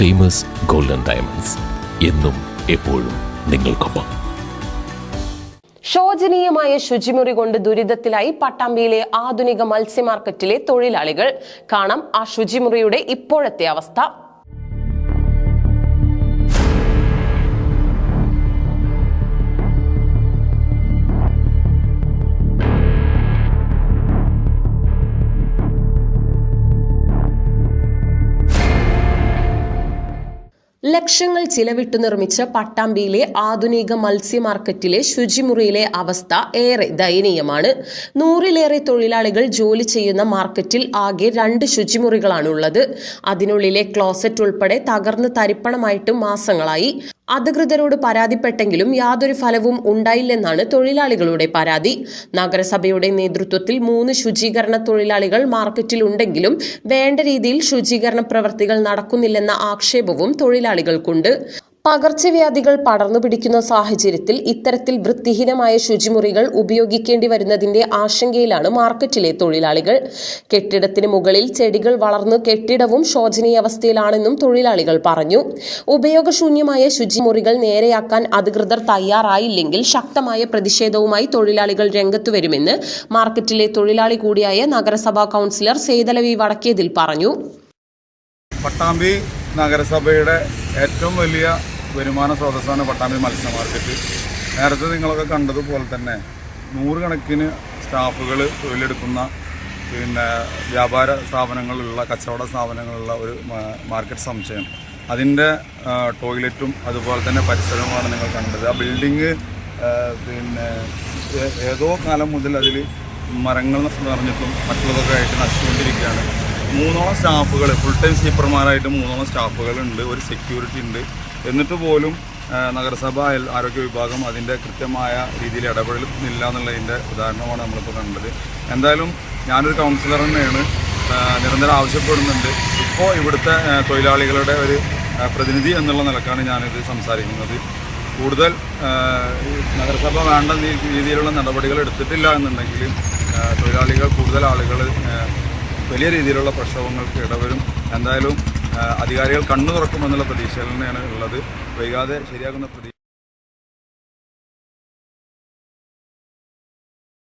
Famous golden diamonds എന്നും എപ്പോഴും നിങ്ങൾക്കൊപ്പം. ശോചനീയമായ ശുചിമുറി കൊണ്ട് ദുരിതത്തിലായി പട്ടാമ്പിയിലെ ആധുനിക മത്സ്യ മാർക്കറ്റിലെ തൊഴിലാളികൾ. കാണാം ആ ശുചിമുറിയുടെ ഇപ്പോഴത്തെ അവസ്ഥ. ലക്ഷങ്ങൾ ചിലവിട്ട് നിർമ്മിച്ച പട്ടാമ്പിയിലെ ആധുനിക മത്സ്യ മാർക്കറ്റിലെ ശുചിമുറിയിലെ അവസ്ഥ ഏറെ ദയനീയമാണ്. നൂറിലേറെ തൊഴിലാളികൾ ജോലി ചെയ്യുന്ന മാർക്കറ്റിൽ ആകെ രണ്ട് ശുചിമുറികളാണുള്ളത്. അതിനുള്ളിലെ ക്ലോസറ്റ് ഉൾപ്പെടെ തകർന്ന് തരിപ്പണമായിട്ട് മാസങ്ങളായി. അധികൃതരോട് പരാതിപ്പെട്ടെങ്കിലും യാതൊരു ഫലവും ഉണ്ടായില്ലെന്നാണ് തൊഴിലാളികളുടെ പരാതി. നഗരസഭയുടെ നേതൃത്വത്തിൽ മൂന്ന് ശുചീകരണ തൊഴിലാളികൾ മാർക്കറ്റിൽ ഉണ്ടെങ്കിലും വേണ്ട രീതിയിൽ ശുചീകരണ പ്രവൃത്തികൾ നടക്കുന്നില്ലെന്ന ആക്ഷേപവും തൊഴിലാളികൾക്കുണ്ട്. പകർച്ചവ്യാധികൾ പടർന്നു പിടിക്കുന്ന സാഹചര്യത്തിൽ ഇത്തരത്തിൽ വൃത്തിഹീനമായ ശുചിമുറികൾ ഉപയോഗിക്കേണ്ടി വരുന്നതിന്റെ ആശങ്കയിലാണ് മാർക്കറ്റിലെ തൊഴിലാളികൾ. കെട്ടിടത്തിന് മുകളിൽ ചെടികൾ വളർന്ന് കെട്ടിടവും ശോചനീയാവസ്ഥയിലാണെന്നും തൊഴിലാളികൾ പറഞ്ഞു. ഉപയോഗശൂന്യമായ ശുചിമുറികൾ നേരെയാക്കാൻ അധികൃതർ തയ്യാറായില്ലെങ്കിൽ ശക്തമായ പ്രതിഷേധവുമായി തൊഴിലാളികൾ രംഗത്തു വരുമെന്ന് മാർക്കറ്റിലെ തൊഴിലാളി കൂടിയായ നഗരസഭാ കൗൺസിലർ സേതലവി വടക്കേതിൽ പറഞ്ഞു. പട്ടാമ്പി നഗരസഭയുടെ ഏറ്റവും വലിയ വരുമാന സ്രോതസ്സാണ് പട്ടാമ്പി മത്സ്യ മാർക്കറ്റ് നേരത്തെ നിങ്ങളൊക്കെ കണ്ടതുപോലെ തന്നെ നൂറുകണക്കിന് സ്റ്റാഫുകൾ തൊഴിലെടുക്കുന്ന പിന്നെ വ്യാപാര സ്ഥാപനങ്ങളുള്ള കച്ചവട സ്ഥാപനങ്ങളുള്ള ഒരു മാർക്കറ്റ് സമുച്ചയം അതിന്റെ ടോയ്ലറ്റും അതുപോലെ തന്നെ പരിസരവുമാണ് നിങ്ങൾ കണ്ടത്. ആ ബിൽഡിങ് പിന്നെ ഏതോ കാലം മുതൽ അതിൽ മരങ്ങൾ നിറഞ്ഞിട്ടും മറ്റുള്ളതൊക്കെ ആയിട്ട് നശിച്ചുകൊണ്ടിരിക്കുകയാണ്. മൂന്നോളം സ്റ്റാഫുകൾ ഫുൾ ടൈം സ്ലീപ്പർമാരായിട്ട് മൂന്നോളം സ്റ്റാഫുകളുണ്ട് ഒരു സെക്യൂരിറ്റി ഉണ്ട്. എന്നിട്ട് പോലും നഗരസഭ ആരോഗ്യ വിഭാഗം അതിന്റെ കൃത്യമായ രീതിയിൽ ഇടപെടുന്നില്ല എന്നുള്ളതിന്റെ ഉദാഹരണമാണ് നമ്മളിപ്പോൾ കണ്ടത്. എന്തായാലും ഞാനൊരു കൗൺസിലർ തന്നെയാണ് നിരന്തരം ആവശ്യപ്പെടുന്നുണ്ട്. ഇപ്പോൾ ഇവിടുത്തെ തൊഴിലാളികളുടെ ഒരു പ്രതിനിധി എന്നുള്ള നിലക്കാണ് ഞാനിത് സംസാരിക്കുന്നത്. കൂടുതൽ നഗരസഭ വേണ്ട രീതിയിലുള്ള നടപടികൾ എടുത്തിട്ടില്ല എന്നുണ്ടെങ്കിൽ തൊഴിലാളികൾ കൂടുതൽ ആളുകൾ വലിയ രീതിയിലുള്ള പ്രക്ഷോഭങ്ങൾക്ക് ഇടവരും. എന്തായാലും അധികാരികൾ കണ്ണു തുറക്കുമെന്നുള്ള പ്രതീക്ഷയിൽ തന്നെയാണ് ഉള്ളത്. വൈകാതെ ശരിയാകുന്ന പ്രതീക്ഷ